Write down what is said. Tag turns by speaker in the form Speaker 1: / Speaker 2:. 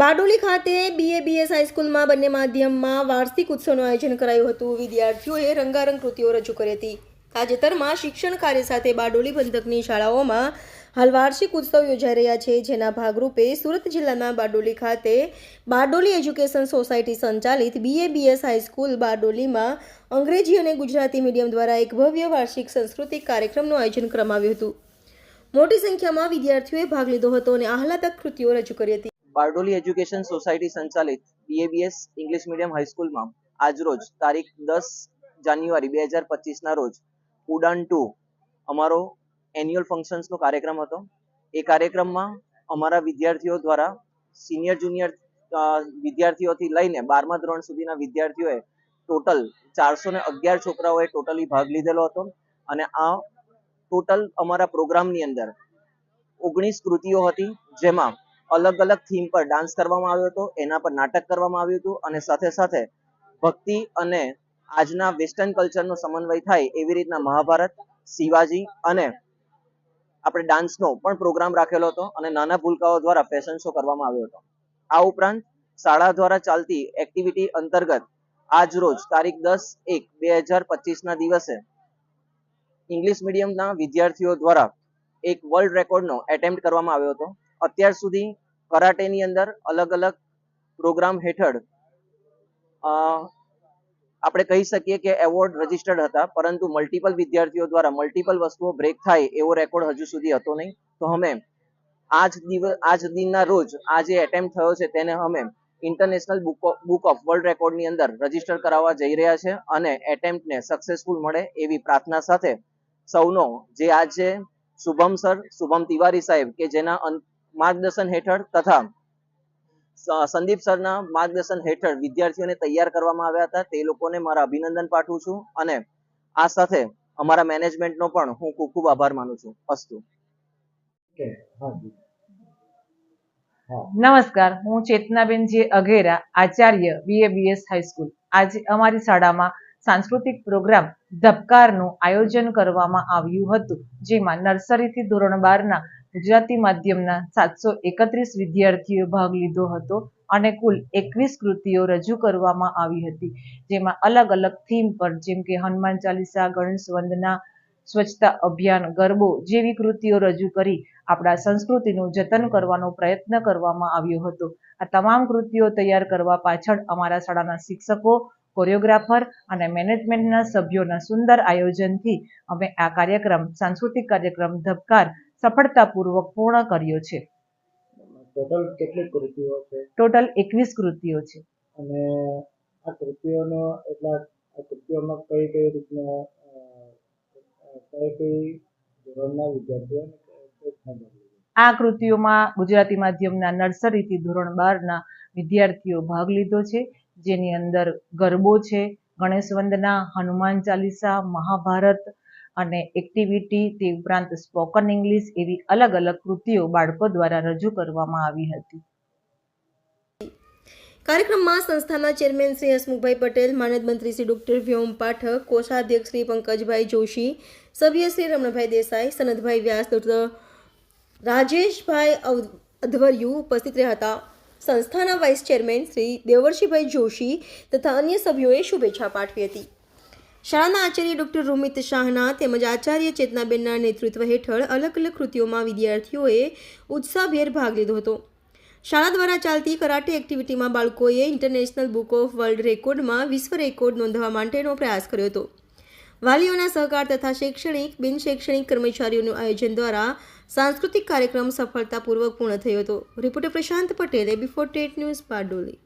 Speaker 1: બારડોલી ખાતે બીએબીએસ હાઈસ્કૂલમાં બંને માધ્યમમાં વાર્ષિક ઉત્સવનું આયોજન કરાયું હતું. વિદ્યાર્થીઓએ રંગારંગ કૃતિઓ રજૂ કરી હતી. તાજેતરમાં શિક્ષણ કાર્ય સાથે બારડોલી પંથકની શાળાઓમાં હાલ વાર્ષિક ઉત્સવ યોજાઈ રહ્યા છે, જેના ભાગરૂપે સુરત જિલ્લાના બારડોલી ખાતે બારડોલી એજ્યુકેશન સોસાયટી સંચાલિત બીએબીએસ હાઈસ્કૂલ બારડોલીમાં અંગ્રેજી અને ગુજરાતી મીડિયમ દ્વારા એક ભવ્ય વાર્ષિક સાંસ્કૃતિક કાર્યક્રમનું આયોજન કરવામાં આવ્યું હતું. મોટી સંખ્યામાં વિદ્યાર્થીઓએ ભાગ લીધો હતો અને આહલાદક કૃતિઓ રજૂ કરી હતી.
Speaker 2: બારડોલી એજ્યુકેશન સોસાયટી સંચાલિત બીએબીએસ ઇંગ્લિશ મીડિયમ હાઈસ્કૂલમાં આજરોજ તારીખ દસ જાન્યુઆરી બે હજાર પચીસના રોજ ઉડાન ટુ અમારો એન્યુઅલ ફંક્શન્સનો કાર્યક્રમ હતો. એ કાર્યક્રમમાં અમારા વિદ્યાર્થીઓ દ્વારા સિનિયર જુનિયર વિદ્યાર્થીઓથી લઈને બારમા ધોરણ સુધીના વિદ્યાર્થીઓએ ટોટલ ચારસો ને અગિયાર છોકરાઓએ ટોટલી ભાગ લીધેલો હતો. અને આ ટોટલ અમારા પ્રોગ્રામની અંદર ઓગણીસ કૃતિઓ હતી, જેમાં અલગ અલગ થીમ પર ડાન્સ કરવામાં આવ્યો હતો, એના પર નાટક કરવામાં આવ્યું હતું અને સાથે સાથે ભક્તિ અને આજના વેસ્ટર્ન કલ્ચરનો સમન્વય થાય એવી રીતના મહાભારત, શિવાજી અને આપણે ડાન્સનો પણ પ્રોગ્રામ રાખેલો હતો અને નાના ભૂલકાઓ દ્વારા ફેશન શો કરવામાં આવ્યો હતો. આ ઉપરાંત શાળા દ્વારા ચાલતી એક્ટિવિટી અંતર્ગત આજ રોજ તારીખ દસ એક બે હજાર પચીસના દિવસે ઇંગ્લિશ મીડિયમના વિદ્યાર્થીઓ દ્વારા એક વર્લ્ડ રેકોર્ડનો એટેમ્પ્ટ કરવામાં આવ્યો હતો. અત્યાર સુધી કરાટેની અંદર અલગ અલગ પ્રોગ્રામ હેઠળ આપણે કહી શકીએ કે એવોર્ડ રજીસ્ટર્ડ હતા, પરંતુ મલ્ટિપલ વિદ્યાર્થીઓ દ્વારા મલ્ટિપલ વસ્તુઓ બ્રેક થાય એવો રેકોર્ડ હજુ સુધી હતો નહીં. તો અમે આજ દિવસ આજ દિનના રોજ આ જે એટેમ્પ થયો છે તેને અમે international book book of world રેકોર્ડની અંદર રજિસ્ટર કરાવવા જઈ રહ્યા છે અને એટેમ્પને સક્સેસફુલ મળે એવી પ્રાર્થના સાથે સૌનો જે આજે શુભમ સર, શુભમ તિવારી સાહેબ કે જેના માર્ગદર્શન હેઠળ તથા સંદીપ સરના માર્ગદર્શન હેઠળ વિદ્યાર્થીઓને તૈયાર કરવામાં આવ્યા હતા. તે લોકોને મારા અભિનંદન પાઠવું છું અને આ સાથે અમારા મેનેજમેન્ટનો પણ હું ખૂબ ખૂબ આભાર માનું છું. અસ્તુ.
Speaker 3: નમસ્કાર હું ચેતનાબેન જે અઘેરા આચાર્ય બીએબીએસ હાઈસ્કૂલ આજે અમારી શાળામાં સાંસ્કૃતિક પ્રોગ્રામ ધબકારનું આયોજન કરવામાં આવ્યું હતું જેમાં નર્સરીથી ધોરણ બારના ગુજરાતી માધ્યમના સાતસો એકત્રીસ વિદ્યાર્થીઓએ ભાગ લીધો હતો અને કુલ એકવીસ કૃતિઓ રજૂ કરવામાં આવી હતી. જેમાં અલગ અલગ થીમ પર, જેમ કે હનુમાન ચાલીસા, ગણેશ વંદના, સ્વચ્છતા અભિયાન, ગરબો જેવી કૃતિઓ રજૂ કરી આપણા સંસ્કૃતિનું જતન કરવાનો પ્રયત્ન કરવામાં આવ્યો હતો. આ તમામ કૃતિઓ તૈયાર કરવા પાછળ અમારા શાળાના શિક્ષકો, કોરિયોગ્રાફર અને મેનેજમેન્ટના સભ્યોના સુંદર આયોજનથી અમે આ કાર્યક્રમ, સાંસ્કૃતિક કાર્યક્રમ ધબકાર સફળતાપૂર્વક પૂર્ણ કર્યો છે.
Speaker 4: ટોટલ કેટલી કૃતિઓ છે?
Speaker 3: ટોટલ એકવીસ કૃતિઓ છે.
Speaker 4: અને આ કૃતિઓનો એટલા આ કૃતિઓમાં કઈ કઈ રીતના કઈ કઈ ધોરણના લીધો?
Speaker 3: આ કૃતિઓમાં ગુજરાતી માધ્યમના નર્સરીથી ધોરણ બારના વિદ્યાર્થીઓ ભાગ લીધો છે. જેની અંદર ગરબો છે ગણેશ વંદના હનુમાન ચાલીસા મહાભારત અને એક્ટિવિટી તે ઉપરાંત સ્પોકન ઇંગ્લિશ એવી અલગ અલગ કૃતિઓ બાળકો દ્વારા રજૂ કરવામાં આવી હતી.
Speaker 1: કાર્યક્રમમાં સંસ્થાના ચેરમેન શ્રી હસમુખભાઈ પટેલ, માનદ મંત્રી શ્રી ડોક્ટર વ્યોમ પાઠક, કોષાધ્યક્ષ શ્રી પંકજભાઈ જોશી, સભ્ય શ્રી રમણભાઈ દેસાઈ, સનદભાઈ વ્યાસ ડોક્ટર રાજેશભાઈ અધવરિયુ ઉપસ્થિત રહ્યા હતા સંસ્થાના વાઇસ ચેરમેન શ્રી દેવર્ષિભાઈ જોશી તથા અન્ય સભ્યોએ શુભેચ્છા પાઠવી હતી. શાળાના આચાર્ય ડોક્ટર રોમિત શાહના તેમજ આચાર્ય ચેતનાબેનના નેતૃત્વ હેઠળ અલગ અલગ કૃતિઓમાં વિદ્યાર્થીઓએ ઉત્સાહભેર ભાગ લીધો હતો. શાળા દ્વારા ચાલતી કરાટે એક્ટિવિટીમાં બાળકોએ ઇન્ટરનેશનલ બુક ઓફ વર્લ્ડ રેકોર્ડમાં વિશ્વ રેકોર્ડ નોંધવા માટેનો પ્રયાસ કર્યો હતો. વાલીઓના સહકાર તથા શૈક્ષણિક, બિનશૈક્ષણિક કર્મચારીઓનું આયોજન દ્વારા સાંસ્કૃતિક કાર્યક્રમ સફળતાપૂર્વક પૂર્ણ થયો હતો. રિપોર્ટર પ્રશાંત પટેલે બિફોર ટેટ ન્યૂઝ બારડોલી.